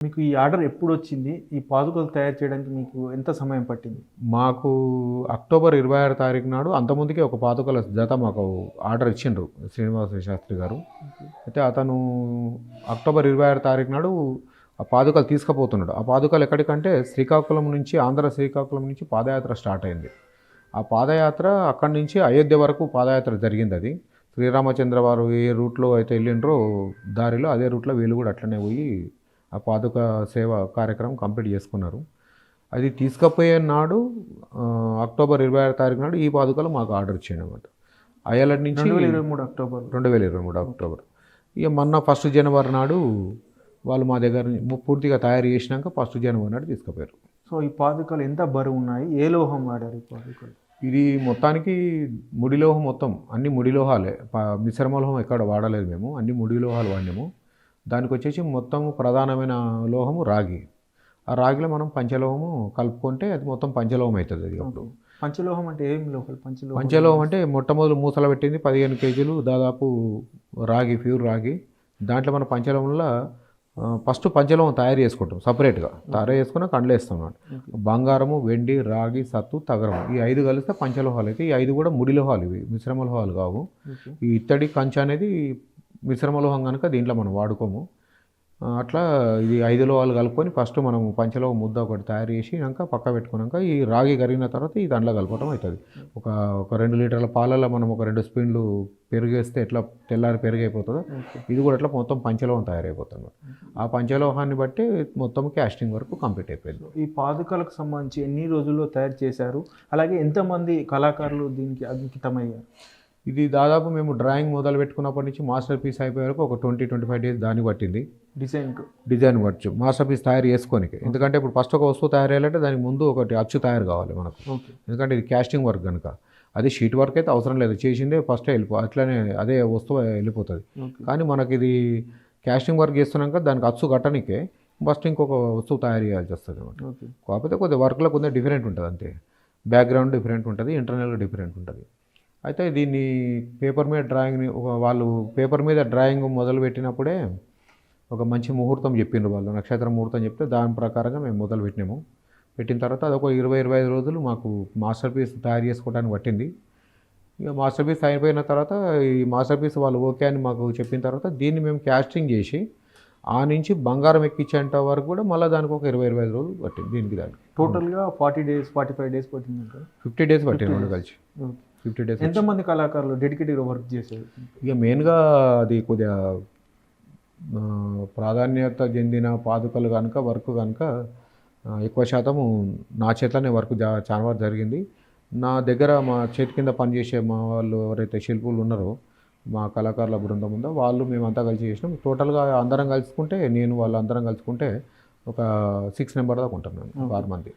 మీకు ఈ ఆర్డర్ ఎప్పుడు వచ్చింది ఈ పాదుకలు తయారు చేయడానికి మీకు ఎంత సమయం పట్టింది? మాకు అక్టోబర్ ఇరవై ఆరు తారీఖు నాడు అంతకుముందుకే ఒక పాదుకల జత మాకు ఆర్డర్ ఇచ్చిండ్రు శ్రీనివాస శాస్త్రి గారు. అయితే అతను అక్టోబర్ ఇరవై ఆరు తారీఖు నాడు ఆ పాదుకలు తీసుకుపోతున్నాడు. ఆ పాదుకలు ఎక్కడికంటే శ్రీకాకుళం నుంచి ఆంధ్ర శ్రీకాకుళం నుంచి పాదయాత్ర స్టార్ట్ అయింది. ఆ పాదయాత్ర అక్కడి నుంచి అయోధ్య వరకు పాదయాత్ర జరిగింది అది. శ్రీరామచంద్ర వారు ఏ రూట్లో అయితే వెళ్ళిండ్రో దారిలో అదే రూట్లో వీళ్ళు కూడా అట్లనే పోయి ఆ పాదుక సేవ కార్యక్రమం కంప్లీట్ చేసుకున్నారు. అది తీసుకుపోయే నాడు అక్టోబర్ ఇరవై ఆరు తారీఖు నాడు ఈ పాదుకలు మాకు ఆర్డర్ ఇచ్చాడు అనమాట అయ్యాలటి నుంచి రెండు వేల ఇరవై మూడు అక్టోబర్. రెండు వేల ఇరవై మూడు అక్టోబర్. ఇక మొన్న ఫస్ట్ జనవరి నాడు వాళ్ళు మా దగ్గర పూర్తిగా తయారు చేసినాక ఫస్ట్ జనవరి నాడు తీసుకుపోయారు. సో ఈ పాదుకలు ఎంత బరువు ఉన్నాయి? ఏ లోహం వాడారు ఈ పాదుకలు? ఇది మొత్తానికి ముడిలోహం మొత్తం అన్ని ముడిలోహాలే మిశ్రమ లోహం ఎక్కడ వాడలేదు మేము అన్ని ముడిలోహాలు వాడినాము. దానికి వచ్చేసి మొత్తం ప్రధానమైన లోహము రాగి. ఆ రాగిలో మనం పంచలోహము కలుపుకుంటే అది మొత్తం పంచలోహం అవుతుంది అది అప్పుడు. పంచలోహం అంటే ఏం లోహాలు పంచలోహం పంచలోహం అంటే మొట్టమొదటి మూసలు పెట్టింది పదిహేను కేజీలు దాదాపు రాగి ప్యూర్ రాగి. దాంట్లో మన పంచలోహంలో ఫస్ట్ పంచలోహం తయారు చేసుకుంటాం సపరేట్గా. తయారు చేసుకుని కండ్లు వేస్తాం అన్నమాట బంగారము వెండి రాగి సత్తు తగరం ఈ ఐదు కలిస్తే పంచలోహాలు అయితే ఈ ఐదు కూడా ముడిలోహాలు ఇవి మిశ్రమ లోహాలు కావు. ఈ ఇత్తడి కంచె అనేది మిశ్రమ లోహం కనుక దీంట్లో మనం వాడుకోము. అట్లా ఇది ఐదు లోహాలు కలుపుకొని ఫస్ట్ మనం పంచలోహం ముద్ద ఒకటి తయారు చేసినాక పక్క పెట్టుకున్నాక ఈ రాగి కరిగిన తర్వాత ఈ దాంట్లో కలపడం అవుతుంది. ఒక ఒక రెండు లీటర్ల పాలలో మనం ఒక రెండు స్పూన్లు పెరుగు వేస్తే ఎట్లా తెల్లారి పెరుగు అయిపోతుందో ఓకే. ఇది కూడా ఎట్లా మొత్తం పంచలోహం తయారైపోతుంది ఆ పంచలోహాన్ని బట్టి మొత్తం క్యాస్టింగ్ వరకు కంప్లీట్ అయిపోయింది. ఈ పాదుకలకు సంబంధించి ఎన్ని రోజుల్లో తయారు చేశారు? అలాగే ఎంతమంది కళాకారులు దీనికి అంకితమయ్యారు? ఇది దాదాపు మేము డ్రాయింగ్ మొదలు పెట్టుకున్నప్పటి నుంచి మాస్టర్ పీస్ అయిపోయే వరకు ఒక ట్వంటీ ట్వంటీ ఫైవ్ డేస్ దాన్ని పట్టింది. డిజైన్కు డిజైన్ పట్టచ్చు మాస్టర్ పీస్ తయారు చేసుకోనికి. ఎందుకంటే ఇప్పుడు ఫస్ట్ ఒక వస్తువు తయారు చేయాలంటే దానికి ముందు ఒకటి అచ్చు తయారు కావాలి మనకు. ఎందుకంటే ఇది క్యాస్టింగ్ వర్క్ కనుక అది షీట్ వర్క్ అయితే అవసరం లేదు. చేసిందే ఫస్ట్ వెళ్ళిపో అట్లనే అదే వస్తువు వెళ్ళిపోతుంది. కానీ మనకి ఇది క్యాస్టింగ్ వర్క్ చేస్తున్నాక దానికి అచ్చు కట్టనికే ఫస్ట్ ఇంకొక వస్తువు తయారు చేయాల్సి వస్తుంది అనమాట కాకపోతే కొద్దిగా వర్క్లో కొంచెం డిఫరెంట్ ఉంటుంది అంతే. బ్యాక్గ్రౌండ్ డిఫరెంట్ ఉంటుంది ఇంటర్నల్గా డిఫరెంట్ ఉంటుంది. అయితే దీన్ని పేపర్ మీద డ్రాయింగ్ని వాళ్ళు పేపర్ మీద డ్రాయింగ్ మొదలు పెట్టినప్పుడే ఒక మంచి ముహూర్తం చెప్పిండ్రు వాళ్ళు. నక్షత్ర ముహూర్తం చెప్తే దాని ప్రకారంగా మేము మొదలు పెట్టినాము పెట్టిన తర్వాత అదొక ఇరవై ఇరవై ఐదు రోజులు మాకు మాస్టర్ పీస్ తయారు చేసుకోవడానికి పట్టింది. ఇక మాస్టర్ పీస్ అయిపోయిన తర్వాత ఈ మాస్టర్ పీస్ వాళ్ళు ఓకే అని మాకు చెప్పిన తర్వాత దీన్ని మేము క్యాస్టింగ్ చేసి ఆ నుంచి బంగారం ఎక్కించేంత వరకు కూడా మళ్ళీ దానికి ఒక ఇరవై ఇరవై ఐదు రోజులు పట్టింది దీనికి దానికి. టోటల్గా forty days forty five days పట్టింది ఫిఫ్టీ డేస్ పట్టింది రెండు కలిసి. ఓకే. ఫిఫ్టీ డేస్ ఎంతమంది కళాకారులు డెడికేటెడ్గా వర్క్ చేశారు ఇక మెయిన్గా అది కొద్దిగా ప్రాధాన్యత చెందిన పాదుకలు కనుక వర్క్ కనుక ఎక్కువ శాతము నా చేతనే వర్క్ జా చాలా వరకు జరిగింది. నా దగ్గర మా చేతి కింద పనిచేసే మా వాళ్ళు ఎవరైతే శిల్పులు ఉన్నారో మా కళాకారుల బృందం ఉందో వాళ్ళు మేమంతా కలిసి చేసినాం. టోటల్గా అందరం కలుసుకుంటే నేను వాళ్ళు అందరం కలుసుకుంటే ఒక సిక్స్ నెంబర్ దాకా ఉంటాం మేము ఆరు మంది.